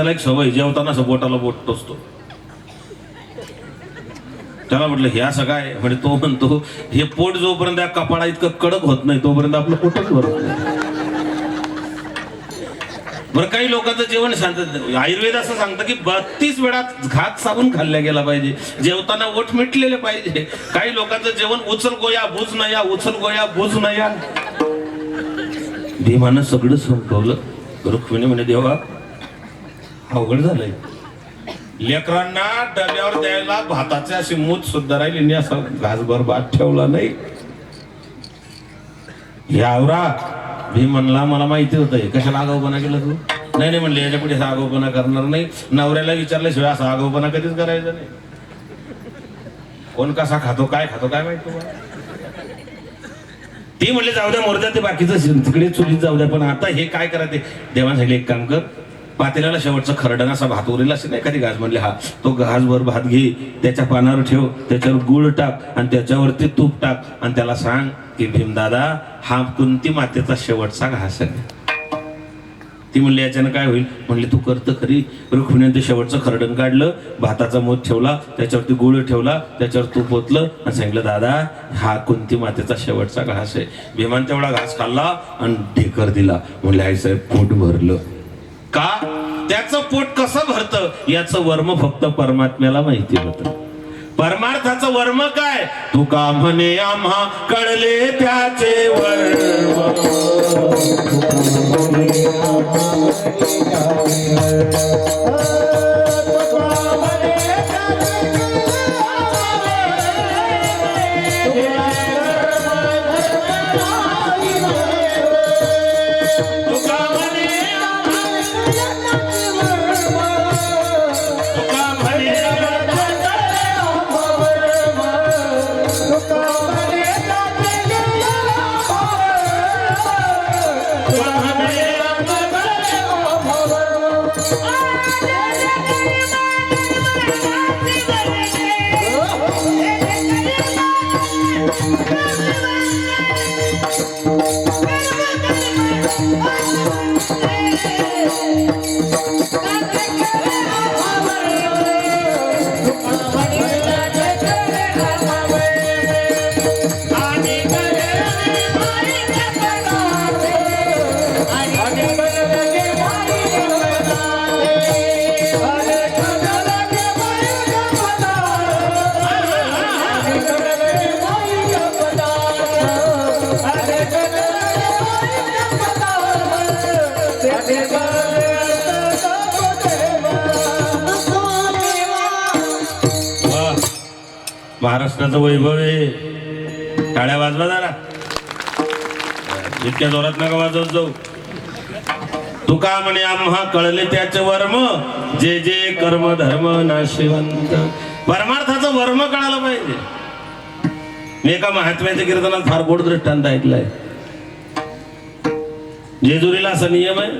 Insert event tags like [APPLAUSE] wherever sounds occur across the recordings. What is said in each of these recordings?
त्याला एक सवय जेवताना सपोटाला बोट टोचतो. त्याला म्हटलं हे असं म्हणजे तो म्हणतो हे पोट जोपर्यंत या कपाळा इतकं कडक होत नाही तोपर्यंत आपलं पोटच भरत बरं काही लोकांचं जेवण शांत आयुर्वेद असं सांगतं की बत्तीस वेळा घात साबून खाल्ल्या गेला पाहिजे. जेवताना ओठ मिटलेले पाहिजे. काही लोकांचं जेवण उचल गोया बुज नया उचल गोया बुज नया. भीमानं सगळं संपवलं. रुक्मिणी म्हणे देवा अवघड झालंय. लेकरांना डब्यावर द्यायला भाताचे असे मूत सुद्धा राहिली. नाही असा घासभर भात ठेवला नाही. यावरा मी म्हणला मला माहिती होतं. कशाला आगाऊपणा केला तू? नाही नाही म्हणले याच्यापुढे असा आगाऊपणा करणार नाही. नवऱ्याला विचारल्याशिवाय असा आगाऊपणा कधीच करायचा नाही. कोण कसा खातो काय खातो काय माहीत तुम्हाला? ती म्हणले जाऊ द्या मोरद्या ते बाकीचं तिकडे चुलीत जाऊ द्या. पण आता हे काय करायचे ते देवासाठी एक काम कर. पातेल्याला शेवटचा खरडण असा भात उरेल असे नाही एखादी घास म्हणले हा तो घासभर भात घे त्याच्या पानावर ठेव त्याच्यावर गुळ टाक आणि त्याच्यावरती तूप टाक आणि त्याला सांग की भीमदादा हा कोणती मातेचा शेवटचा घास आहे. ती म्हणली याच्यानं काय होईल? म्हणले तू करतं खरी. रुक्मिणीने ते शेवटचं खरडण काढलं भाताचा मोत ठेवला त्याच्यावरती गुळ ठेवला त्याच्यावर तूप ओतलं आणि सांगितलं दादा हा कोणती मातेचा शेवटचा घास आहे. भीमान तेवढा घास खाल्ला आणि ढेकर दिला. म्हणले आई साहेब पोट भरलं. का? त्याचं पोट कसं भरतं? याचं वर्म फक्त परमात्म्याला माहिती होतं. परमार्थाचं वर्म काय? तू का म्हणे आम्हा कळले त्याचे वर्म. Música महाराष्ट्राचं वैभव आहे. टाळ्या वाजवा जरा. इतक्या जोरात नका वाजवत जाऊ. तुका म्हणे आम्हा कळले त्याचे वर्म. जे जे कर्म धर्म नाशिवंत. परमार्थाचं वर्म कळालं पाहिजे. मी एका महात्म्याच्या कीर्तनात फार गोड दृष्टांत ऐकलाय. जेजुरीला असा नियम आहे.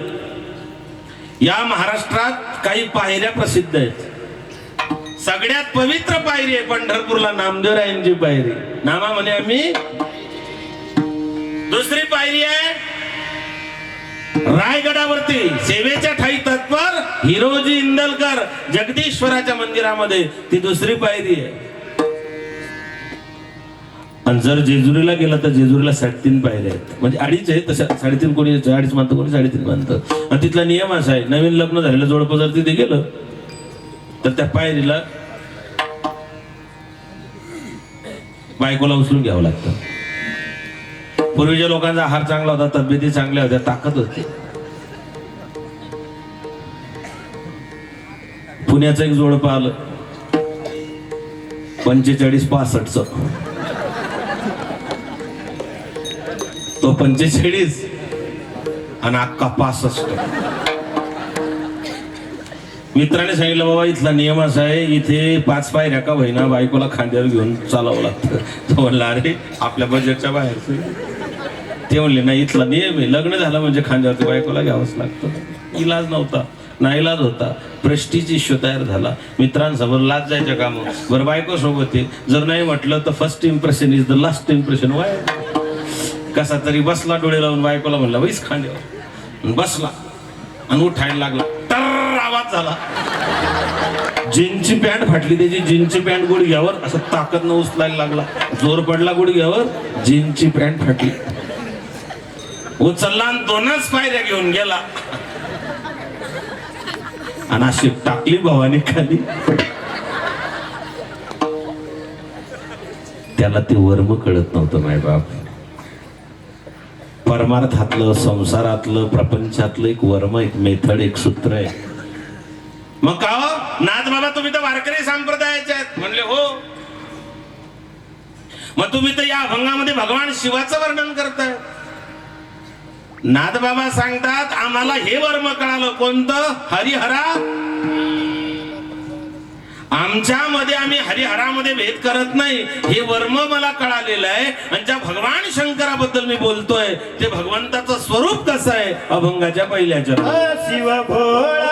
या महाराष्ट्रात काही पायऱ्या प्रसिद्ध आहेत. सगळ्यात पवित्र पायरी आहे पंढरपूरला नामदेवरायांची पायरी. नामा म्हणे आम्ही. दुसरी पायरी आहे रायगडावरती सेवेच्या ठाई तत्पर हिरोजी इंदलकर जगदीश्वराच्या मंदिरामध्ये. ती दुसरी पायरी आहे. आणि जर जेजुरीला गेला तर जेजुरीला साडेतीन पायऱ्या आहेत. म्हणजे अडीच आहे तशा साडेतीन कोणी अडीच मानतं कोणी साडेतीन मानतं आणि तिथला नियम असा आहे नवीन लग्न झालेलं जवळपास जर तिथे गेलं तर त्या पायरीला बायकोला उचलून घ्यावं लागतं. पूर्वीच्या लोकांचा आहार चांगला होता तब्येती चांगल्या होत्या ताकद होती. पुण्याचं एक जोड आलं. पंचेचाळीस पासष्टच. तो पंचेचाळीस आणि अक्का पासष्ट. मित्राने सांगितलं बाबा इथला नियम असा आहे इथे पाच पायऱ्या का होईना बायकोला खांद्यावर घेऊन चालावं लागतं. तो म्हणला अरे आपल्या बजेटच्या बाहेर ते म्हणले नाही इथला नियम आहे. लग्न झालं म्हणजे खांद्यावरती बायकोला घ्यावंच लागतं. इलाज नव्हता नाईलाज होता. प्रेस्टीज इश्यू तयार झाला. मित्रांसमोर लाज जायच्या काम बरं बायको सोबत आहे. जर नाही म्हटलं तर first impression is the last impression why? कसा तरी बसला डोळे लावून बायकोला म्हणला वैस खांद्यावर. बसला. आणि उठायला लागला. आवाज झाला. जीनची पॅन्ट फाटली त्याची जीनची पॅन्ट गुडघ्यावर असं ताकद न उचलायला लागला. जोर पडला गुडघ्यावर जीनची पॅन्ट फाटली. उचलला आणि दोनच पायऱ्या घेऊन गेला. आणि अशी टाकली भवानी खाली. त्याला ते वर्म कळत नव्हतं माय बाप. परमार्थातलं संसारातलं प्रपंचातलं एक वर्म एक मेथड एक सूत्र आहे. मग का हो? नाथ बाबा तुम्ही तर वारकरी संप्रदायाचे आहेत. म्हणले हो. मग तुम्ही तर या अभंगामध्ये भगवान शिवाचं वर्णन करताय. नाथ बाबा सांगतात आम्हाला हे वर्म कळालं. कोणतं? हरिहरा. आमच्यामध्ये आम्ही हरिहरामध्ये भेद करत नाही. हे वर्म मला कळालेलं आहे आणि ज्या भगवान शंकराबद्दल मी बोलतोय ते भगवंताचं स्वरूप कसं आहे? अभंगाच्या पहिल्या चरणात. शिव भोळा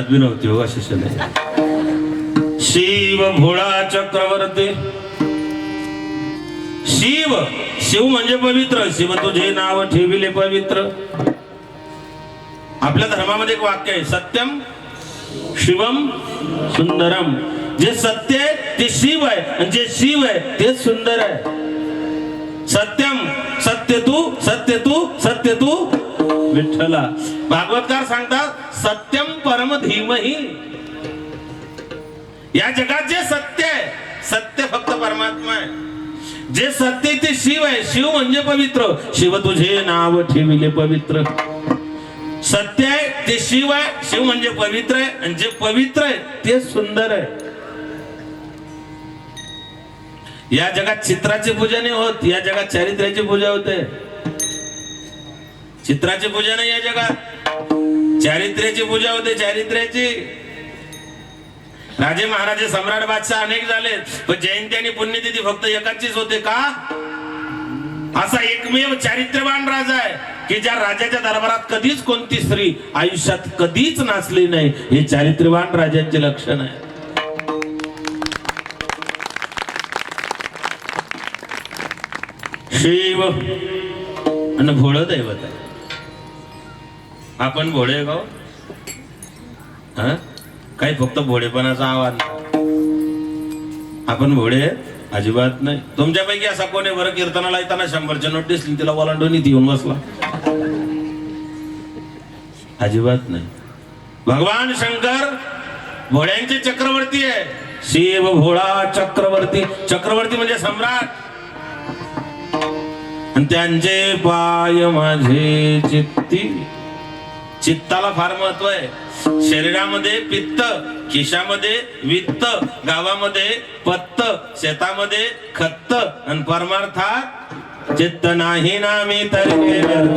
माझ्या बी नव्हती हो अशी शिव भोळा चक्रवर्ती. शिव शिव म्हणजे पवित्र. शिव तुझे नाव ठेविले पवित्र. आपल्या धर्मामध्ये एक वाक्य आहे सत्यम शिवम सुंदरम. जे सत्य आहे ते शिव आहे आणि जे शिव आहे ते सुंदर आहे. सत्यम सत्य तू सत्य तू सत्य तू. विठ्ठला. भागवतकार सांगतात सत्यम परम धीमही. या जगात जे सत्य आहे सत्य फक्त परमात्मा आहे. जे सत्य आहे ते शिव आहे शिव म्हणजे पवित्र. शिव तुझे नाव ठेविले पवित्र. सत्य आहे ते शिव आहे शिव म्हणजे पवित्र आहे आणि जे पवित्र आहे ते सुंदर आहे. या जगात चित्राची पूजा नाही होत या जगात चारित्र्याची पूजा होते. चित्राची पूजा नाही या जगात. चारित्र्याची पूजा होते चारित्र्याची. राजे महाराजे सम्राट बादशाह अनेक झाले पण जयंती आणि पुण्यतिथी फक्त एकाचीच होते का? असा एकमेव चारित्र्यवान राजा आहे की ज्या राजाच्या दरबारात कधीच कोणती स्त्री आयुष्यात कधीच नाचली नाही हे चारित्र्यवान राजांचे लक्षण आहे. देव आणि भोळ दैवत आहे. आपण भोळे गाव हो? हा? काही फक्त भोळेपणाचा आवाज आपण भोळे अजिबात नाही. तुमच्यापैकी असा कोणी बरं? कीर्तनाला येताना शंभरच्या नोट दिसली तिला ओलांडून इथे येऊन बसला. अजिबात नाही. भगवान शंकर भोळ्यांचे चक्रवर्ती आहे. शिव भोळा चक्रवर्ती. चक्रवर्ती म्हणजे सम्राट. त्यांचे पाय माझे चित्ती. चित्ताला फार महत्त्व आहे. शरीरामध्ये पित्त खिशामध्ये वित्त गावामध्ये पत्त शेतामध्ये खत्त. आणि परमार्थात चित्त नाही ना मी तरी त्रिवेणी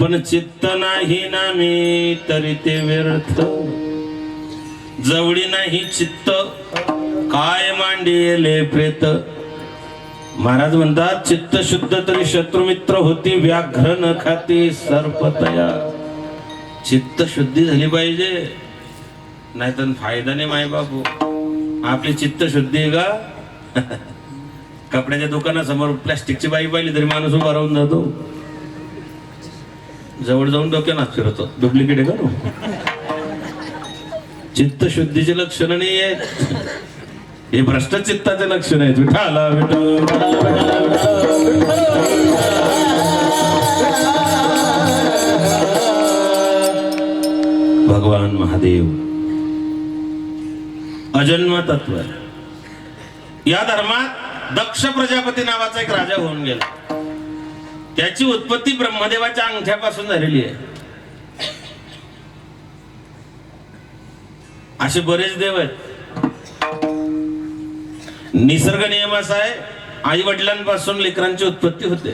पण चित्त नाही ना मी तरी ते व्यर्थ. जवळी नाही चित्त काय मांडिले प्रेत? महाराज म्हणतात चित्त शुद्ध तरी शत्रुमित्र होती व्याघ्र न खाती सर्पतया. चित्त शुद्धी झाली पाहिजे नाहीतर फायदा नाही माय बापू आपली चित्त शुद्धी आहे का? [LAUGHS] कपड्याच्या दुकानासमोर प्लॅस्टिकची बाई पाहिली तरी माणूस उभा राहून जातो. जवळ जाऊन डोक्यानाच फिरवतो. फिरतो डुप्लिकेट आहे का चित्त शुद्धीचे लक्षण नाही आहेत. हे भ्रष्ट चित्ताचे लक्षण आहेत. विठाला भगवान महादेव. अजन्म तत्व. या धर्मात दक्ष प्रजापती नावाचा एक राजा होऊन गेला. त्याची उत्पत्ती ब्रह्मदेवाच्या अंगठ्यापासून झालेली आहे. असे बरेच देव आहेत. निसर्ग नियम असा आहे आई वडिलांपासून लेकरांची उत्पत्ती होते.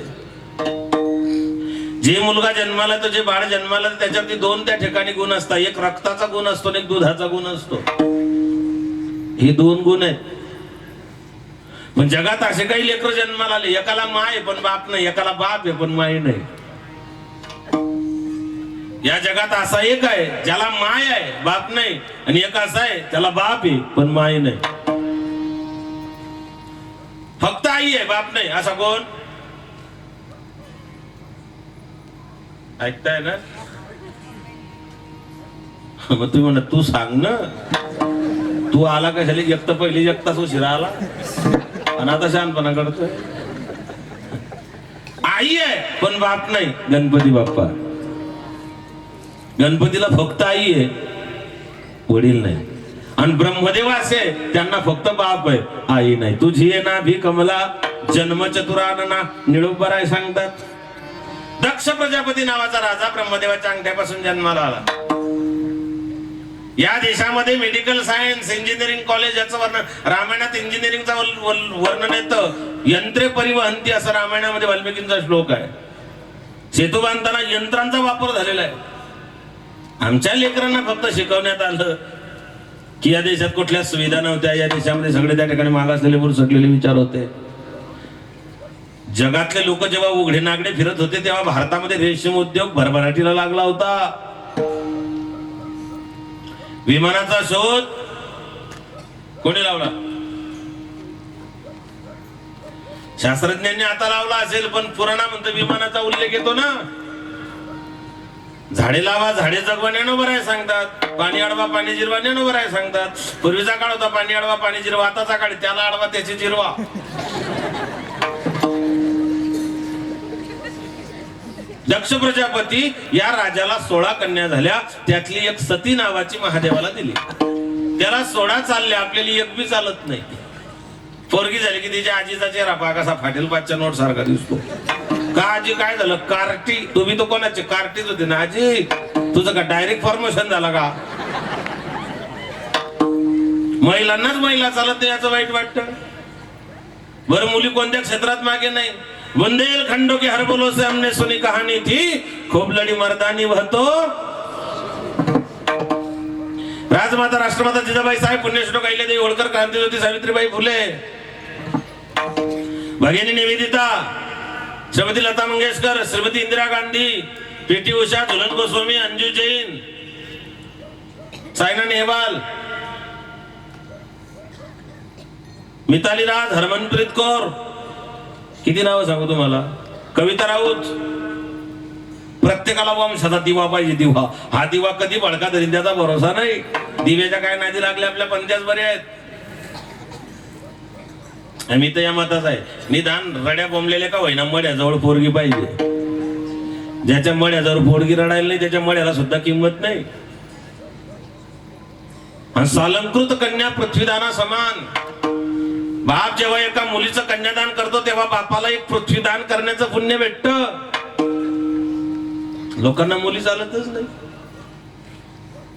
जे मुलगा जन्माला तर जे बाळ जन्माला तर त्याच्यावरती दोन त्या ठिकाणी गुण असतात. एक रक्ताचा गुण असतो आणि एक दुधाचा गुण असतो. हे दोन गुण आहेत. पण जगात असे काही लेकर जन्माला आले एकाला माय आहे पण बाप नाही एकाला बाप आहे पण माय नाही. या जगात असा एक आहे ज्याला माय आहे बाप नाही आणि एक असा आहे त्याला बाप आहे पण माय नाही. फक्त आई आहे बाप नाही असा कोण? ऐकताय ना? मग तुम्ही म्हणा तू सांग ना. तू आला कशाला? एक तर पहिली एक तास उशिरा आला? आणि आता शहाणपणा करतोय आई आहे पण बाप नाही. गणपती बाप्पा. गणपतीला फक्त आई आहे. वडील नाही. आणि ब्रह्मदेव असे त्यांना फक्त बाप आहे. आई नाही. तुझी आहे ना भी कमला. जन्मचतुरानना निळोबर आहे सांगतात. दक्ष प्रजापती नावाचा राजा ब्रह्मदेवाच्या अंगठ्यापासून जन्माला आला. या देशामध्ये मेडिकल सायन्स इंजिनिअरिंग कॉलेज याचं वर्णन रामायणात इंजिनिअरिंगचं वर्णन येतं. यंत्रे परिवहनती असं रामायणामध्ये वाल्मिकींचा श्लोक आहे. सेतू बांधताना यंत्रांचा वापर झालेला आहे. आमच्या लेकरांना फक्त शिकवण्यात आलं की या देशात कुठल्या सुविधा नव्हत्या. या देशामध्ये सगळे त्या ठिकाणी मागासलेले बुरसटलेले विचार होते. जगातले लोक जेव्हा उघडे नागडे फिरत होते तेव्हा भारतामध्ये रेशीम उद्योग भरभराटीला लागला होता. विमानाचा शोध कोणी लावला? शास्त्रज्ञांनी आता लावला असेल पण पुराणा म्हणतो विमानाचा उल्लेख येतो ना. झाडे लावा झाडे जगवा ज्ञानोबर आहे सांगतात. पाणी अडवा पाणी जिरवा ज्ञानोबर आहे सांगतात. पूर्वीचा काळ होता पाणी अडवा पाणी जिरवा आताचा काळ त्याला अडवा त्याची जिरवा. दक्ष प्रजापती या राजाला सोळा कन्या झाल्या. त्यातली एक सती नावाची महादेवाला दिली. त्याला सोळा चालले आपल्याला एक बी चालत नाही. पोरगी झाली की तिच्या आजीचा चेहरा पहा कसा फाटेल पाचच्या नोट सारखा दिसतो. का आजी काय झालं? कार्टी तुम्ही तो कोणाची? कार्टीच होती ना आजी? तुझं का डायरेक्ट फॉर्मेशन झाला का? महिलांनाच महिला चालत नाही याचं वाईट वाटत. बरं मुली कोणत्या क्षेत्रात मागे नाही? बुंदेलखंडों के हर बोलो से हमने सुनी कहानी थी। खूब लड़ी मर्दानी वह तो। राजमाता राष्ट्रमाता जिजाबाई साहेब पुण्यश्लोक अहिल्यादेवी होळकर क्रांतीज्योती सावित्रीबाई फुले। भगिनी निवेदिता श्रीमती लता मंगेशकर श्रीमती इंदिरा गांधी पी टी उषा झुलन गोस्वामी अंजू जैन सायना नेहवाल मिताली राज हरमनप्रीत कौर किती नावं सांगू तुम्हाला? कविता राऊत. प्रत्येकाला वंशाचा दिवा पाहिजे दिवा. हा दिवा कधी बळका तरी त्याचा भरोसा नाही. दिव्याच्या काय नादी लागल्या आपल्या पंचायत बरे आहेत. मी तर या मताच आहे. निदान रड्या बोंबलेल्या का होईना मड्याजवळ पोरगी पाहिजे. ज्याच्या मड्याजवळ पोरगी रडायला नाही त्याच्या मड्याला सुद्धा किंमत नाही. आणि सालंकृत कन्या पृथ्वीदाना समान. बाप जेव्हा एका मुलीचं कन्यादान करतो तेव्हा बापाला एक पृथ्वीदान करण्याचं पुण्य भेटत. लोकांना मुली चालतच नाही.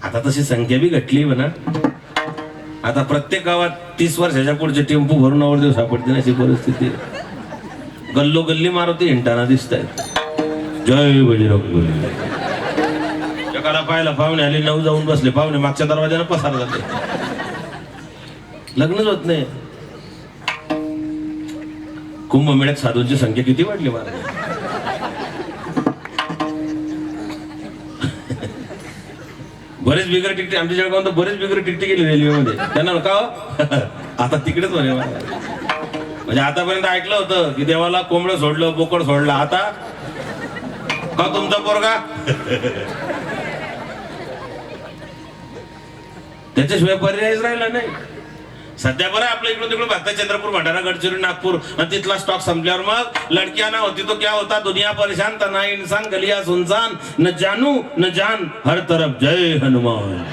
आता तशी संख्या बी घटली म्हणा आता प्रत्येक गावात तीस वर्षाच्या पुढचे टेम्पो भरून नवरदेव सापडतील अशी परिस्थिती. गल्लो गल्ली मारुती हिंटाना दिसत आहेत जय बजरंग जगाला एकाला पाहायला पाहुणे आले नऊ जाऊन बसले. पाहुणे मागच्या दरवाज्यानं पसार झाले. लग्नच होत नाही. कुंभमेळ्यात साधूंची संख्या किती वाढली महाराज बरेच बिगर टिकटे आमच्या जळगावात बरेच बिगर टिकटे गेले रेल्वेमध्ये. त्यांना का हो? [LAUGHS] आता तिकडेच म्हणे म्हणजे आतापर्यंत ऐकलं होतं की देवाला कोंबडं सोडलं बोकड सोडलं. आता? का तुमचा पोरगा? त्याच्याशिवाय पर्यायच राहिला नाही. सध्या बरं आपल्या इकडून तिकडून बघता चंद्रपूर भंडारा गडचिरोली नागपूर आणि तिथला स्टॉक संपल्यावर मग लडक्या ना होती तो क्या होता? दुनिया परेशान तना इन्सान गलिया सुनसान न जानू न जान हर तरफ जय हनुमान.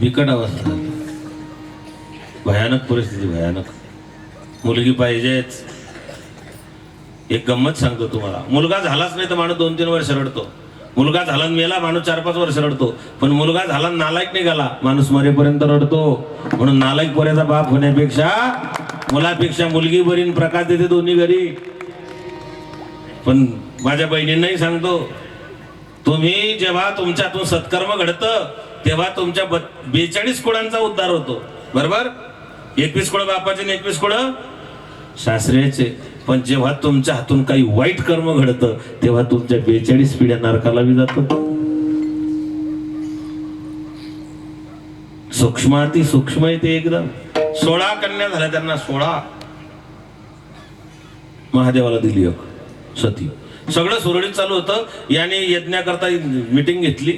बिकट अवस्था. भयानक परिस्थिती भयानक. मुलगी पाहिजेच. एक गंमत सांगतो तुम्हाला. मुलगा झालाच नाही तर माणूस दोन तीन वर्ष रडतो. मुलगा झाला मेला माणूस चार पाच वर्ष रडतो. पण मुलगा झाला नालायक निघाला. माणूस मरेपर्यंत रडतो. म्हणून नालायक पोऱ्याचा बाप होण्यापेक्षा मुलापेक्षा मुलगी बरीन प्रकाश देते दोन्ही घरी. पण माझ्या बहिणींनाही सांगतो तुम्ही जेव्हा तुमच्यातून सत्कर्म घडतं तेव्हा तुमच्या बेचाळीस कुळांचा उद्धार होतो. बरोबर? एकवीस कुळ बापाचे आणि एकवीस कुळ शास्त्रीयचे. पण जेव्हा तुमच्या हातून काही वाईट कर्म घडतं तेव्हा तुमच्या बेचाळीस पिढ्या नरकाला बी सूक्ष्म सूक्ष्माती सूक्ष्म आहे ते एकदम सोळा कन्या झाल्या त्यांना सोळा. महादेवाला दिली एक सती. सगळं सुरळीत चालू होतं. याने यज्ञाकरता मिटिंग घेतली.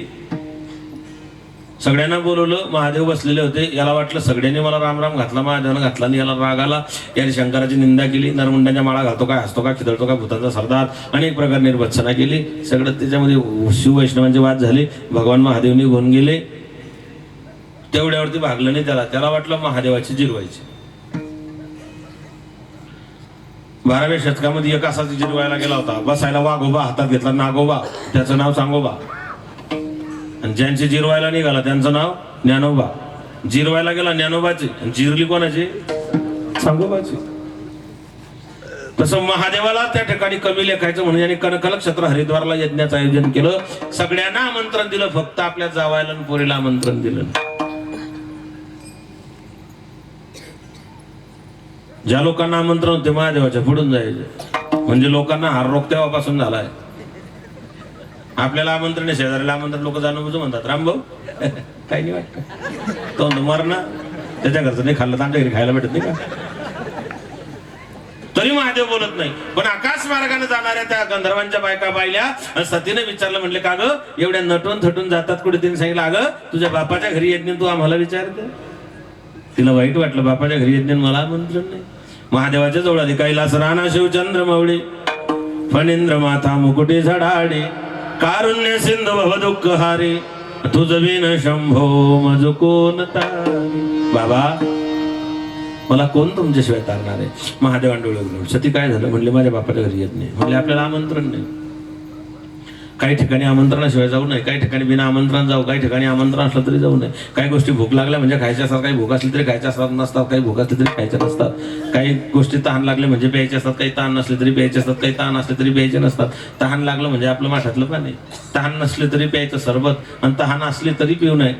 सगळ्यांना बोलवलं महादेव बसलेले होते. याला वाटलं सगळ्यांनी मला रामराम घातला महादेवानं घातला आणि याला राग आला. याने शंकराची निंदा केली नरमुंडाच्या माळा घालतो काय हसतो का खिदळतो का भूतांचा सरदार अनेक प्रकार निर्भत्सना केली. सगळं त्याच्यामध्ये शिववैष्णवांचे वाद झाले. भगवान महादेव निघून गेले. तेवढ्यावरती भागलं नाही त्याला. त्याला वाटलं महादेवाची जिरवायची बाराव्या शतकामध्ये एक असाच जिरवायला गेला होता. बसायला वाघोबा हातात घेतला नागोबा. त्याचं नाव सांगोबा. आणि ज्यांचे जिरवायला निघाला त्यांचं नाव ज्ञानोबा. जिरवायला गेला ज्ञानोबाची. आणि जिरली कोणाची? सांगोबाची. तसं महादेवाला त्या ठिकाणी कमी लेखायचं म्हणून यांनी कनकलक्षेत्र हरिद्वारला यज्ञाचं आयोजन केलं. सगळ्यांना आमंत्रण दिलं फक्त आपल्या जावायला पुरीला पोरीला आमंत्रण दिलं ज्या लोकांना आमंत्रण होते महादेवाच्या पुढून जायचे. म्हणजे लोकांना हार रोग तेव्हापासून झालाय आपल्याला आमंत्रण आहे शेजाऱ्याला आमंत्रण लोक जाणं बुजू म्हणतात. रामभाऊ काही नाही वाटत. तो मर ना त्याच्या घरचं नाही खाल्लं तर आमच्या घरी खायला भेटत नाही का? तरी महादेव बोलत नाही. पण आकाश मार्गाने जाणाऱ्या त्या गंधर्वांच्या बायका पाहिल्या सतीने विचारलं म्हटलं का ग? एवढ्या नटून थटून जातात कुठे तिने सांगितलं अगं तुझ्या बापाच्या घरी यज्ञ तू आम्हाला विचारते. तिला वाईट वाटलं बापाच्या घरी यज्ञ मला आमंत्रण नाही. महादेवाच्या जवळ आली कैलास राणा शिवचंद्र मवळी फणींद्र माथा मुकुटे झडाडे कारुण्य सिंधु भव दुःख हारे तुझ शंभो मज कोण बाबा मला कोण तुमच्याशिवाय तारणार आहे? महादेव डोळे सती काय झालं? म्हणले माझ्या बापाच्या घरी येत नाही. म्हणले आपल्याला आमंत्रण नाही. काही ठिकाणी आमंत्रणाशिवाय जाऊ नये काही ठिकाणी बिना आमंत्रण जाऊ काही ठिकाणी आमंत्रण असलं तरी जाऊ नये. काही गोष्टी भूक लागल्या म्हणजे खायच्या असतात काही भूक असली तरी खायच्या असतात नसतात काही भूक असली तरी खायच्या नसतात. काही गोष्टी तहान लागले म्हणजे प्यायचे असतात काही तहान नसले तरी प्यायचे असतात काही तहान असले तरी प्यायचे नसतात. तहान लागलं म्हणजे आपलं माठातलं पाणी तहान नसले तरी प्यायचं सरबत आणि तहान असले तरी पिऊ नये.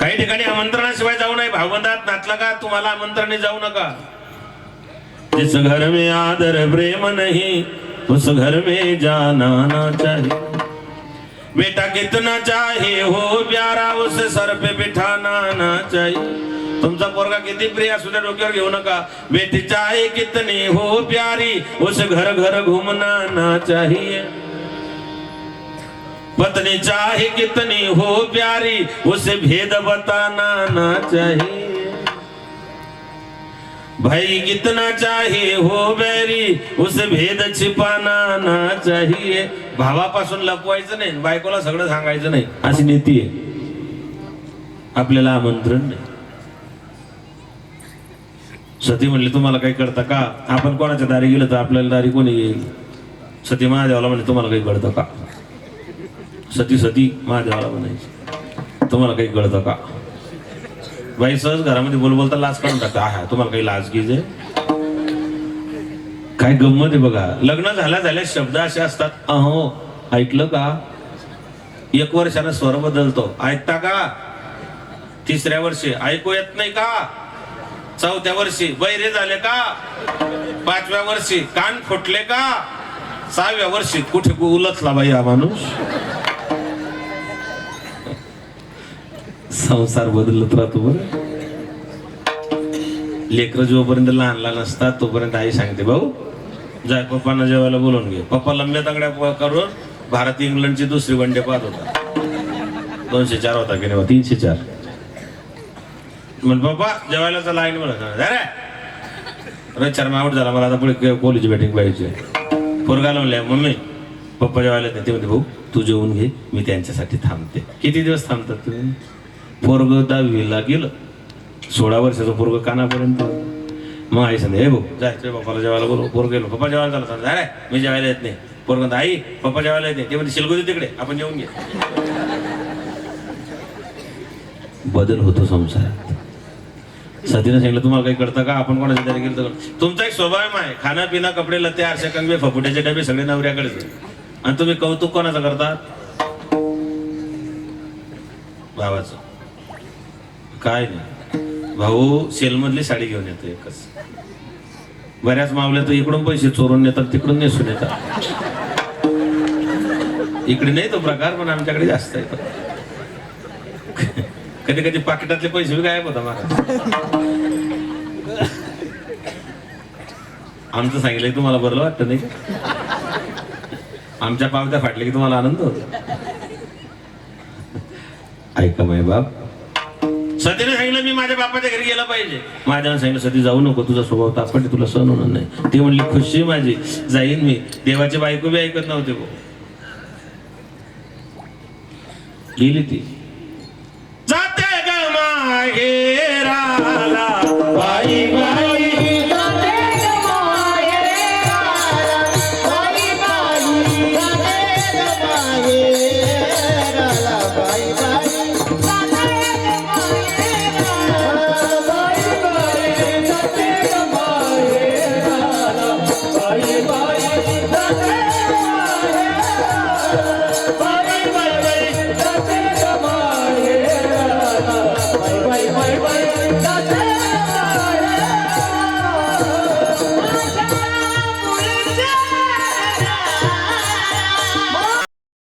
काही ठिकाणी आमंत्रणाशिवाय जाऊ नये. भावबंधात नाचला का तुम्हाला आमंत्रणे जाऊ नका. जिस घर में आदर प्रेम नाही. उस घर में जाना ना चाहिए बेटा कितना चाहे हो, प्यारा, उसे सर पे बिठाना ना चाहिए तुमचा पोरगा किती प्रिय असू द्या डोक्यावर घेऊ नका बेटी चाहे कितनी हो, प्यारी, उसे घर घर घूमना ना चाहिए। पत्नी चाहे कितनी हो, प्यारी, उसे भेद बताना ना चाहिए। भाई कितना चाहे हो बैरी उसे भेद छिपाना ना चाहिए। भावापासून लपवायचं नाही बायकोला सगळं सांगायचं नाही. अशी नीती आहे. आपल्याला आमंत्रण नाही. सती म्हणले तुम्हाला काही कळतं का? आपण कोणाच्या दारी गेलो तर आपल्याला दारी कोणी येईल? सती महादेवाला म्हणले तुम्हाला काही कळतं का? सती सती महादेवाला म्हणायची. तुम्हाला काही कळतं का? बाई सहज घरामध्ये बोल बोलता लाज काढून टाकता. हा तुम्हाला काही लाज गिज आहे काय गंमत आहे बघा. लग्न झाल्या झाल्या शब्द असे असतात अहो ऐकलं का? एक वर्षानं स्वर बदलतो. ऐकता का? तिसऱ्या वर्षी. ऐकू येत नाही का? चौथ्या वर्षी. बैरे झाले का? पाचव्या वर्षी. कान फुटले का? सहाव्या वर्षी. कुठे उलटला बाई हा माणूस? संसार बदलत राहतो बरं. लेकर जोपर्यंत लहान लहान असतात तोपर्यंत आई सांगते भाऊ जाय पप्पांना जेवायला बोलवून घे. पप्पा लंब्या तांगड्या करून भारत इंग्लंडची दुसरी वन डे पाहत होता. दोनशे चार होता की नाही तीनशे चार. म्हण पप्पा जेवायला चला आईने म्हणत अरे अरे आउट झाला मला आता पुढे कोहलीची बॅटिंग पाहिजे. पोरगाला म्हणले मम्मी पप्पा जेवायला ते म्हणते भाऊ तू जेवून घे मी त्यांच्यासाठी थांबते. किती दिवस थांबतात तुम्ही? पोरग दहावीला गेलं. सोळा वर्षाचं पोरग कानापर्यंत. मग आई सांगते हे भाऊ जाय बापाला जेवायला बोलू पोरग गेलो पप्पा जेवायला झाला सांगते अरे मी जेवायला येत नाही. पोरग म्हणतो, आई पप्पा जेवायला येत नाही. ते म्हणजे शिलगोदी तिकडे आपण जेवून घे. बदल होतो संसारात. सतीनं सांगितलं तुम्हाला काही कळतं का? आपण कोणाच्या तरी गेलं तर तुमचा एक स्वभाव आहे खाना पिना कपडे लते आरशा कंगवे फपुट्याचे डबे सगळे नवऱ्याकडेच आणि तुम्ही कौतुक कोणाचं करतात भावाचं काय नाही. भाऊ सेलमधली साडी घेऊन येतो एकच. बऱ्याच मावल्या तर इकडून पैसे चोरून नेतात तिकडून नेसून येतात. इकडे नाही तो प्रकार पण आमच्याकडे जास्त आहे कधी कधी पाकिटातले पैसे बी गायब होता मला आमचं सांगितलं की तुम्हाला बरं वाटतं नाही आमच्या पावत्या फाटल्या की तुम्हाला आनंद होतो. ऐका माय बाप. माझ्या बापाच्या घरी गेला पाहिजे. माझ्या सांगितलं सती जाऊ नको तुझा स्वभाव तापट तुला सहन होणार नाही. ती म्हणली खुशी माझी जाईन मी. देवाची बायको बी ऐकत नव्हते भाऊ. गेली ती.